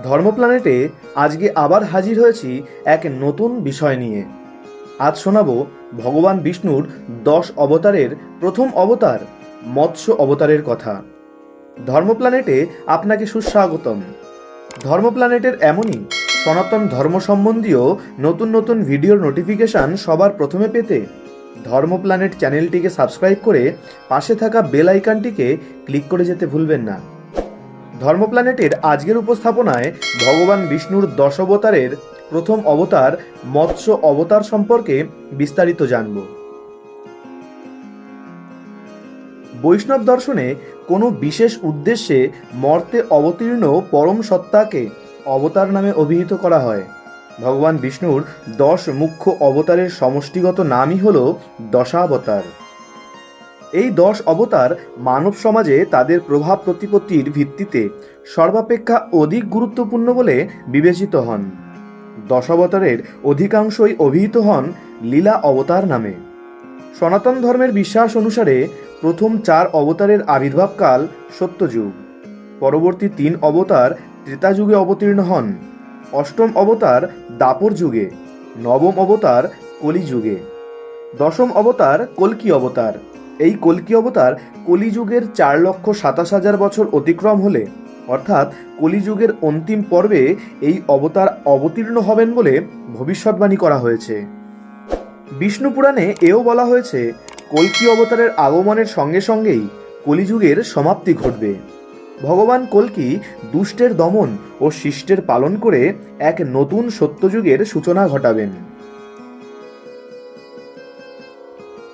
ধর্ম প্ল্যানেটে আজকে আবার হাজির হয়েছি এক নতুন বিষয় নিয়ে। আজ শোনাবো ভগবান বিষ্ণুর দশ অবতারের প্রথম অবতার, মৎস্য অবতারের কথা। ধর্ম প্ল্যানেটে আপনাকে সুস্বাগতম। ধর্ম প্ল্যানেটের এমনই সনাতন ধর্ম সম্বন্ধীয় নতুন নতুন ভিডিওর নোটিফিকেশান সবার প্রথমে পেতে ধর্ম প্ল্যানেট চ্যানেলটিকে সাবস্ক্রাইব করে পাশে থাকা বেল আইকনটিকে ক্লিক করে যেতে ভুলবেন না। ধর্ম প্ল্যানেটের আজকের উপস্থাপনায় ভগবান বিষ্ণুর দশ অবতারের প্রথম অবতার, মৎস্য অবতার সম্পর্কে বিস্তারিত জানব। বৈষ্ণব দর্শনে কোনো বিশেষ উদ্দেশ্যে মর্তে অবতীর্ণ পরম সত্তাকে অবতার নামে অভিহিত করা হয়। ভগবান বিষ্ণুর দশ মুখ্য অবতারের সমষ্টিগত নামই হল দশাবতার। এই দশ অবতার মানব সমাজে তাদের প্রভাব প্রতিপত্তির ভিত্তিতে সর্বাপেক্ষা অধিক গুরুত্বপূর্ণ বলে বিবেচিত হন। দশাবতারের অধিকাংশই অভিহিত হন লীলা অবতার নামে। সনাতন ধর্মের বিশ্বাস অনুসারে প্রথম চার অবতারের আবির্ভাবকাল সত্যযুগ। পরবর্তী তিন অবতার ত্রেতাযুগে অবতীর্ণ হন। অষ্টম অবতার দাপর যুগে, নবম অবতার কলিযুগে। দশম অবতার কল্কি অবতার। এই কল্কি অবতার কলিযুগের চার লক্ষ সাতাশ হাজার বছর অতিক্রম হলে, অর্থাৎ কলিযুগের অন্তিম পর্বে এই অবতার অবতীর্ণ হবেন বলে ভবিষ্যৎবাণী করা হয়েছে। বিষ্ণু পুরাণে এও বলা হয়েছে, কল্কি অবতারের আগমনের সঙ্গে সঙ্গেই কলিযুগের সমাপ্তি ঘটবে। ভগবান কল্কি দুষ্টের দমন ও শিষ্টের পালন করে এক নতুন সত্যযুগের সূচনা ঘটাবেন।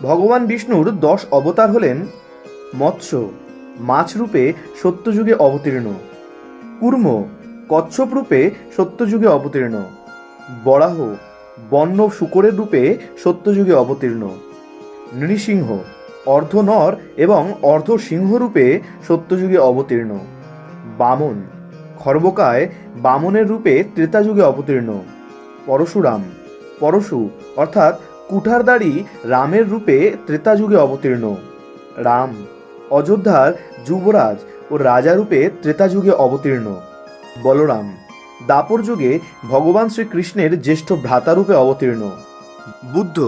ভগবান বিষ্ণুর দশ অবতার হলেন মৎস্য মাছ রূপে সত্যযুগে অবতীর্ণ, কুর্ম কচ্ছপ রূপে সত্যযুগে অবতীর্ণ, বরাহ, বন্য শুকরের রূপে সত্যযুগে অবতীর্ণ, নৃসিংহ অর্ধ নর এবং অর্ধ সিংহ রূপে সত্যযুগে অবতীর্ণ, বামন, খর্বকায় বামনের রূপে ত্রেতাযুগে অবতীর্ণ, পরশুরাম, পরশু অর্থাৎ কুঠারদাড়ি রামের রূপে ত্রেতাযুগে অবতীর্ণ। রাম, অযোধ্যার যুবরাজ ও রাজারূপে ত্রেতাযুগে অবতীর্ণ। বলরাম, দাপর যুগে ভগবান শ্রীকৃষ্ণের জ্যেষ্ঠ ভ্রাতারূপে অবতীর্ণ। বুদ্ধ,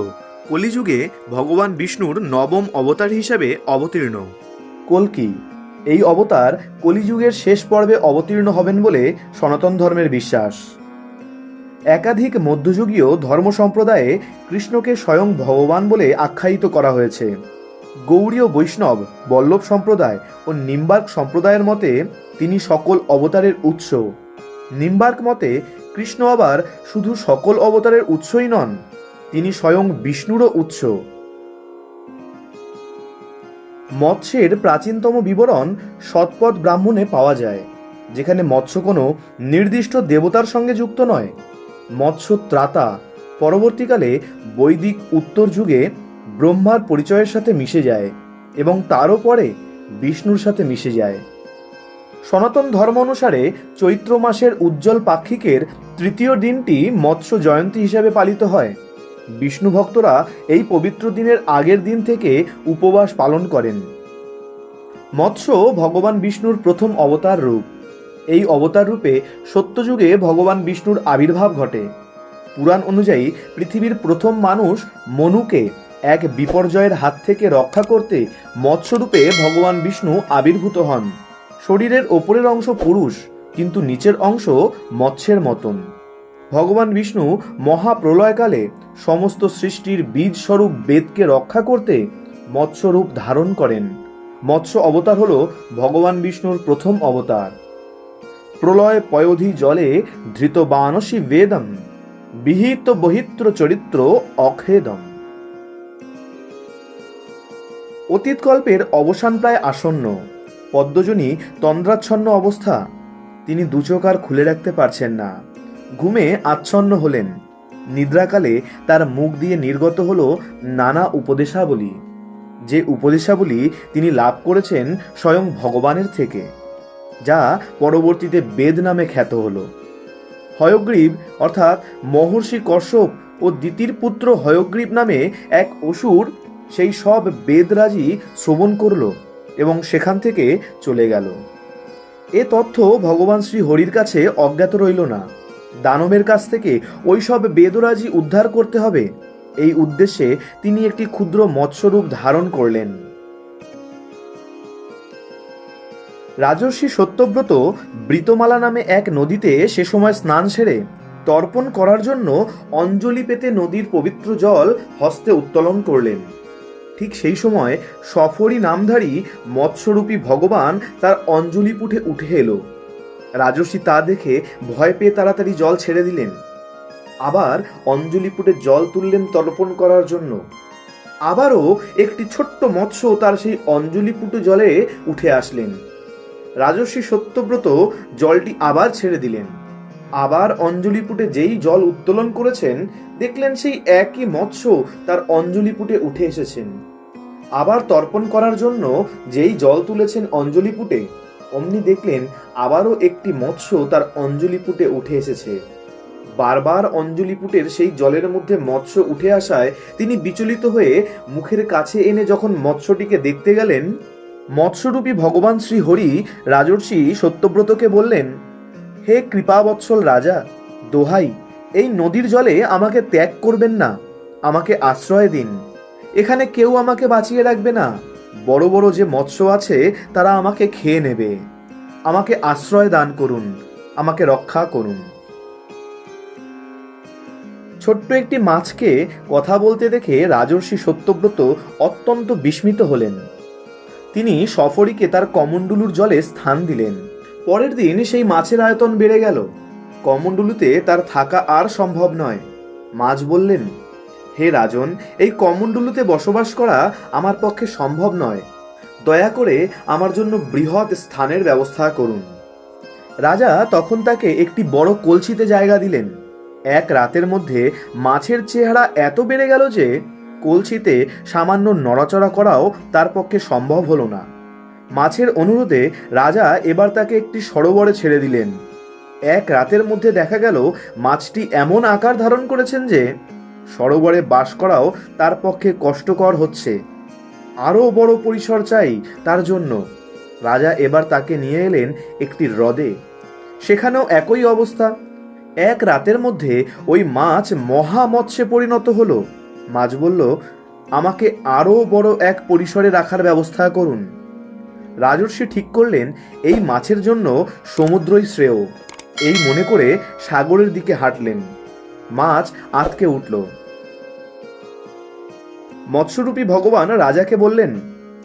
কলিযুগে ভগবান বিষ্ণুর নবম অবতার হিসাবে অবতীর্ণ। কল্কি, এই অবতার কলিযুগের শেষ পর্বে অবতীর্ণ হবেন বলে সনাতন ধর্মের বিশ্বাস। একাধিক মধ্যযুগীয় ধর্ম সম্প্রদায়ে কৃষ্ণকে স্বয়ং ভগবান বলে আখ্যায়িত করা হয়েছে। গৌড়ীয় বৈষ্ণব, বল্লভ সম্প্রদায় ও নিম্বার্ক সম্প্রদায়ের মতে তিনি সকল অবতারের উৎস। নিম্বার্ক মতে কৃষ্ণ আবার শুধু সকল অবতারের উৎসই নন, তিনি স্বয়ং বিষ্ণুরও উৎস। মৎস্যের প্রাচীনতম বিবরণ সৎপদ ব্রাহ্মণে পাওয়া যায়, যেখানে মৎস্য কোনো নির্দিষ্ট দেবতার সঙ্গে যুক্ত নয়। মৎস্য ত্রাতা পরবর্তীকালে বৈদিক উত্তর যুগে ব্রহ্মার পরিচয়ের সাথে মিশে যায় এবং তারও পরে বিষ্ণুর সাথে মিশে যায়। সনাতন ধর্ম অনুসারে চৈত্র মাসের উজ্জ্বল পাক্ষিকের তৃতীয় দিনটি মৎস্য জয়ন্তী হিসাবে পালিত হয়। বিষ্ণু ভক্তরা এই পবিত্র দিনের আগের দিন থেকে উপবাস পালন করেন। মৎস্য ভগবান বিষ্ণুর প্রথম অবতার রূপ। এই অবতার রূপে সত্যযুগে ভগবান বিষ্ণুর আবির্ভাব ঘটে। পুরাণ অনুযায়ী পৃথিবীর প্রথম মানুষ মনুকে এক বিপর্যয়ের হাত থেকে রক্ষা করতে মৎস্যরূপে ভগবান বিষ্ণু আবির্ভূত হন। শরীরের ওপরের অংশ পুরুষ, কিন্তু নিচের অংশ মৎস্যের মতন। ভগবান বিষ্ণু মহাপ্রলয়কালে সমস্ত সৃষ্টির বীজ স্বরূপ বেদকে রক্ষা করতে মৎস্যরূপ ধারণ করেন। মৎস্য অবতার হল ভগবান বিষ্ণুর প্রথম অবতার। প্রলয় পয়োধি জলে ধৃত বানসী বেদম, বিহিত বহিত্র চরিত্র অখেদম। অতীতকল্পের অবসান প্রায় আসন্ন, পদ্মজনী তন্দ্রাচ্ছন্ন অবস্থা, তিনি দুচোখ আর খুলে রাখতে পারছেন না। ঘুমে আচ্ছন্ন হলেন, নিদ্রাকালে তার মুখ দিয়ে নির্গত হলো নানা উপদেশাবলী, যে উপদেশাবলী তিনি লাভ করেছেন স্বয়ং ভগবানের থেকে। যা পরবর্তীতে বেদ নামে খ্যাত হলো। হয়গ্রীব, অর্থাৎ মহর্ষি কশ্যপ ও দিতির পুত্র হয়গ্রীব নামে এক অসুর সেই সব বেদরাজি শ্রবণ করল এবং সেখান থেকে চলে গেল। এ তথ্য ভগবান শ্রী হরির কাছে অজ্ঞাত রইল না। দানবের কাছ থেকে ওইসব বেদরাজি উদ্ধার করতে হবে। এই উদ্দেশ্যে তিনি একটি ক্ষুদ্র মৎস্যরূপ ধারণ করলেন। রাজর্ষি সত্যব্রত বৃতমালা নামে এক নদীতে সে সময় স্নান সেরে তর্পণ করার জন্য অঞ্জলি পেতে নদীর পবিত্র জল হস্তে উত্তোলন করলেন। ঠিক সেই সময় সফরি নামধারী মৎস্যরূপী ভগবান তার অঞ্জলি পুঠে উঠে এলো। রাজর্ষি তা দেখে ভয় পেয়ে তাড়াতাড়ি জল ছেড়ে দিলেন। আবার অঞ্জলি পুটে জল তুললেন তর্পণ করার জন্য। আবারও একটি ছোট্ট মৎস্য তার সেই অঞ্জলি পুটে জলে উঠে আসলেন। রাজর্ষি সত্যব্রত জলটি আবার ছেড়ে দিলেন। আবার অঞ্জলিপুটে যেই জল উত্তোলন করেছেন, দেখলেন সেই একই মৎস্য তার অঞ্জলিপুটে উঠে এসেছেন। আবার তর্পণ করার জন্য যেই জল তুলেছেন অঞ্জলিপুটে অমনি দেখলেন আবারও একটি মৎস্য তার অঞ্জলিপুটে উঠে এসেছে। বারবার অঞ্জলিপুটের সেই জলের মধ্যে মৎস্য উঠে আসায় তিনি বিচলিত হয়ে মুখের কাছে এনে যখন মৎস্যটিকে দেখতে গেলেন মৎস্যরূপী ভগবান শ্রী হরি রাজর্ষি সত্যব্রতকে বললেন, হে কৃপাবৎসল রাজা, দোহাই, এই নদীর জলে আমাকে ত্যাগ করবেন না, আমাকে আশ্রয় দিন। এখানে কেউ আমাকে বাঁচিয়ে রাখবে না। বড় বড় যে মৎস্য আছে, তারা আমাকে খেয়ে নেবে। আমাকে আশ্রয় দান করুন, আমাকে রক্ষা করুন। ছোট্ট একটি মাছকে কথা বলতে দেখে রাজর্ষি সত্যব্রত অত্যন্ত বিস্মিত হলেন। তিনি সফরিকে তার কমণ্ডলুর জলে স্থান দিলেন। পরের দিন সেই মাছের আয়তন বেড়ে গেল। কমণ্ডলুতে তার থাকা আর সম্ভব নয়। মাছ বললেন, হে রাজন, এই কমণ্ডলুতে বসবাস করা আমার পক্ষে সম্ভব নয়। দয়া করে আমার জন্য বৃহৎ স্থানের ব্যবস্থা করুন। রাজা তখন তাকে একটি বড় কলসিতে জায়গা দিলেন। এক রাতের মধ্যে মাছের চেহারা এত বেড়ে গেল যে কলসিতে সামান্য নড়াচড়া করাও তার পক্ষে সম্ভব হলো না। মাছের অনুরোধে রাজা এবার তাকে একটি সরোবরে ছেড়ে দিলেন। এক রাতের মধ্যে দেখা গেল মাছটি এমন আকার ধারণ করেছেন যে সরোবরে বাস করাও তার পক্ষে কষ্টকর হচ্ছে। আরও বড় পরিসর চাই তার জন্য। রাজা এবার তাকে নিয়ে এলেন একটি হ্রদে। সেখানেও একই অবস্থা। এক রাতের মধ্যে ওই মাছ মহা মৎস্যে পরিণত হলো। মাছ বলল, আমাকে আরও বড় এক পরিসরে রাখার ব্যবস্থা করুন। রাজর্ষি ঠিক করলেন, এই মাছের জন্য সমুদ্রই শ্রেয়। এই মনে করে সাগরের দিকে হাঁটলেন। মাছ আটকে উঠল। মৎস্যরূপী ভগবান রাজাকে বললেন,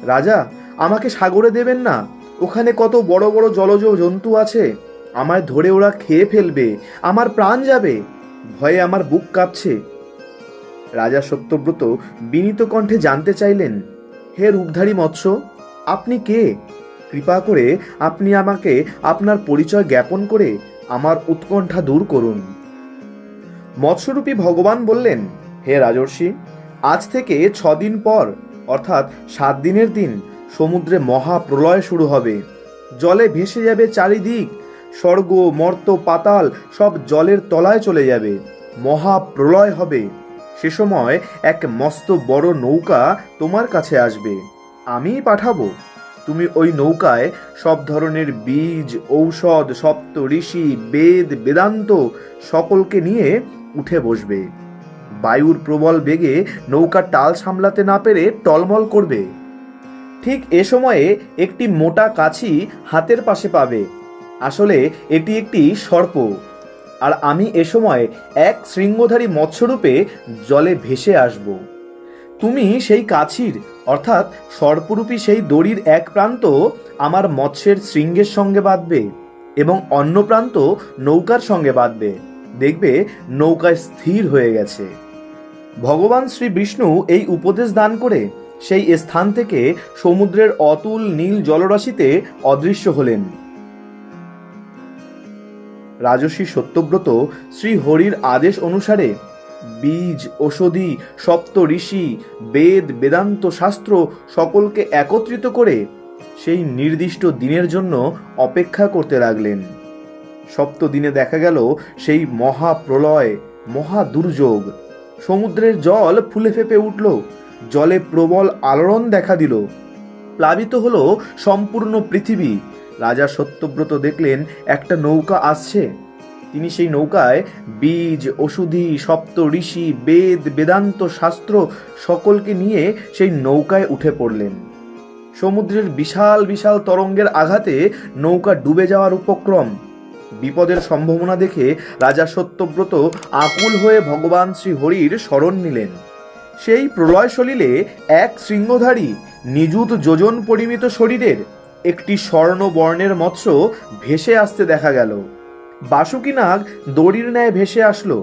রাজা, আমাকে সাগরে দেবেন না। ওখানে কত বড় বড় জলজ জন্তু আছে। আমায় ধরে ওরা খেয়ে ফেলবে। আমার প্রাণ যাবে। ভয়ে আমার বুক কাঁপছে। রাজা সত্যব্রত বিনীত কণ্ঠে জানতে চাইলেন, হে রূপধারী মৎস্য, আপনি কে? কৃপা করে আপনি আমাকে আপনার পরিচয় জ্ঞাপন করে আমার উৎকণ্ঠা দূর করুন। মৎস্যরূপী ভগবান বললেন, হে রাজর্ষি, আজ থেকে ছদিন পর, অর্থাৎ সাত দিনের দিন, সমুদ্রে মহা প্রলয় শুরু হবে। জলে ভেসে যাবে চারিদিক, স্বর্গ, মর্ত, পাতাল সব জলের তলায় চলে যাবে। মহা প্রলয় হবে। সে সময় এক মস্ত বড় নৌকা তোমার কাছে আসবে। আমিই পাঠাবো। তুমি ওই নৌকায় সব ধরনের বীজ, ঔষধ, সপ্ত ঋষি, বেদ, বেদান্ত সকলকে নিয়ে উঠে বসবে। বায়ুর প্রবল বেগে নৌকা টাল সামলাতে না পেরে টলমল করবে। ঠিক এ সময়ে একটি মোটা কাছি হাতের পাশে পাবে। আসলে এটি একটি সর্প। আর আমি এ সময় এক শৃঙ্গধারী মৎস্যরূপে জলে ভেসে আসব। তুমি সেই কাছির, অর্থাৎ সর্পরূপী সেই দড়ির এক প্রান্ত আমার মৎস্যের শৃঙ্গের সঙ্গে বাঁধবে এবং অন্য প্রান্ত নৌকার সঙ্গে বাঁধবে। দেখবে নৌকায় স্থির হয়ে গেছে। ভগবান শ্রী বিষ্ণু এই উপদেশ দান করে সেই স্থান থেকে সমুদ্রের অতুল নীল জলরাশিতে অদৃশ্য হলেন। রাজর্ষি সত্যব্রত শ্রী হরির আদেশ অনুসারে বীজ, ঔষধি, সপ্ত ঋষি, বেদ, বেদান্ত শাস্ত্র সকলকে একত্রিত করে সেই নির্দিষ্ট দিনের জন্য অপেক্ষা করতে লাগলেন। সপ্ত দিনে দেখা গেল সেই মহা প্রলয় মহা দুর্যোগ সমুদ্রের জল ফুলে ফেপে উঠল, জলে প্রবল আলোড়ন দেখা দিল। প্লাবিত হলো সম্পূর্ণ পৃথিবী রাজা সত্যব্রত দেখলেন, একটা নৌকা আসছে। তিনি সেই নৌকায় বীজ, ওষুধি, সপ্ত ঋষি, বেদ, বেদান্ত শাস্ত্র সকলকে নিয়ে সেই নৌকায় উঠে পড়লেন। সমুদ্রের বিশাল বিশাল তরঙ্গের আঘাতে নৌকা ডুবে যাওয়ার উপক্রম। বিপদের সম্ভাবনা দেখে রাজা সত্যব্রত আকুল হয়ে ভগবান শ্রী হরির শরণ নিলেন। সেই প্রলয় সলিলে এক শৃঙ্গধারী নিযুত যোজন পরিমিত শরীরের একটি স্বর্ণ বর্ণের মৎস্য ভেসে আসতে দেখা গেল। বাসুকি নাগ দড়ির ন্যায় ভেসে আসলো।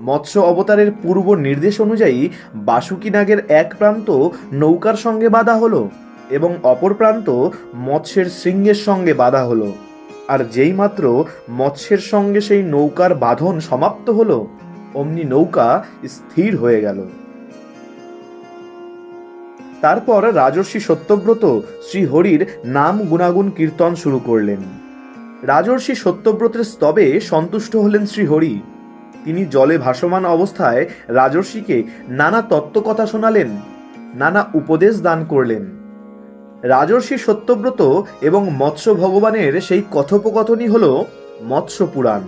মৎস্য অবতারের পূর্ব নির্দেশ অনুযায়ী বাসুকি নাগের এক প্রান্ত নৌকার সঙ্গে বাঁধা হলো এবং অপর প্রান্ত মৎস্যের শৃঙ্গের সঙ্গে বাঁধা হলো। আর যেই মাত্র মৎস্যের সঙ্গে সেই নৌকার বাঁধন সমাপ্ত হলো, অমনি নৌকা স্থির হয়ে গেল। তারপর রাজর্ষি সত্যব্রত শ্রীহরির নাম গুণাগুণ কীর্তন শুরু করলেন। রাজর্ষি সত্যব্রতের স্তবে সন্তুষ্ট হলেন শ্রীহরি। তিনি জলে ভাসমান অবস্থায় রাজর্ষিকে নানা তত্ত্বকথা শোনালেন, নানা উপদেশ দান করলেন। রাজর্ষি সত্যব্রত এবং মৎস্য ভগবানের সেই কথোপকথনই হল মৎস্য পুরাণ।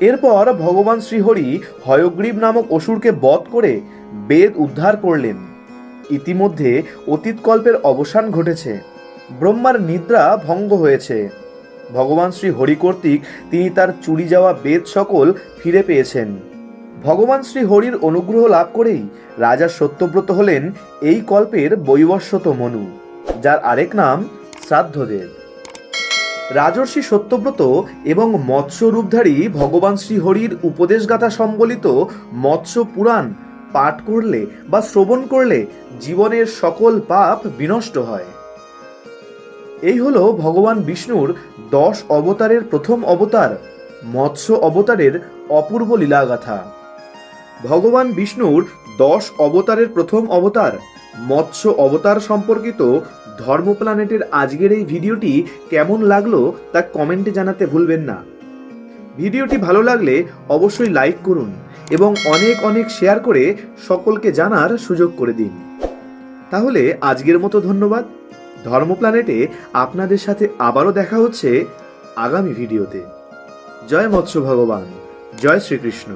এরপর ভগবান শ্রীহরি হয়গ্রীব নামক অসুরকে বধ করে বেদ উদ্ধার করলেন। ইতিমধ্যে অতীতকল্পের অবসান ঘটেছে। ব্রহ্মার নিদ্রা ভঙ্গ হয়েছে। ভগবান শ্রী হরি কর্তৃক তিনি তার চুরি যাওয়া বেদ সকল ফিরে পেয়েছেন। ভগবান শ্রী হরির অনুগ্রহ লাভ করেই রাজা সত্যব্রত হলেন এই কল্পের বৈবস্বত মনু, যার আরেক নাম শ্রাদ্ধদেব। রাজর্ষি সত্যব্রত এবং মৎস্য রূপধারী ভগবান শ্রীহরির উপদেশগাথা সম্বলিত মৎস্য পুরাণ পাঠ করলে বা শ্রবণ করলে জীবনের সকল পাপ বিনষ্ট হয়। এই হলো ভগবান বিষ্ণুর দশ অবতারের প্রথম অবতার, মৎস্য অবতারের অপূর্ব লীলাগাথা। ভগবান বিষ্ণুর দশ অবতারের প্রথম অবতার, মৎস্য অবতার সম্পর্কিত ধর্ম প্ল্যানেটের আজকের এই ভিডিওটি কেমন লাগল তা কমেন্টে জানাতে ভুলবেন না। ভিডিওটি ভালো লাগলে অবশ্যই লাইক করুন এবং অনেক অনেক শেয়ার করে সকলকে জানার সুযোগ করে দিন। তাহলে আজকের মতো ধন্যবাদ। ধর্ম প্ল্যানেটে আপনাদের সাথে আবারও দেখা হচ্ছে আগামী ভিডিওতে। জয় মৎস্য ভগবান। জয় শ্রীকৃষ্ণ।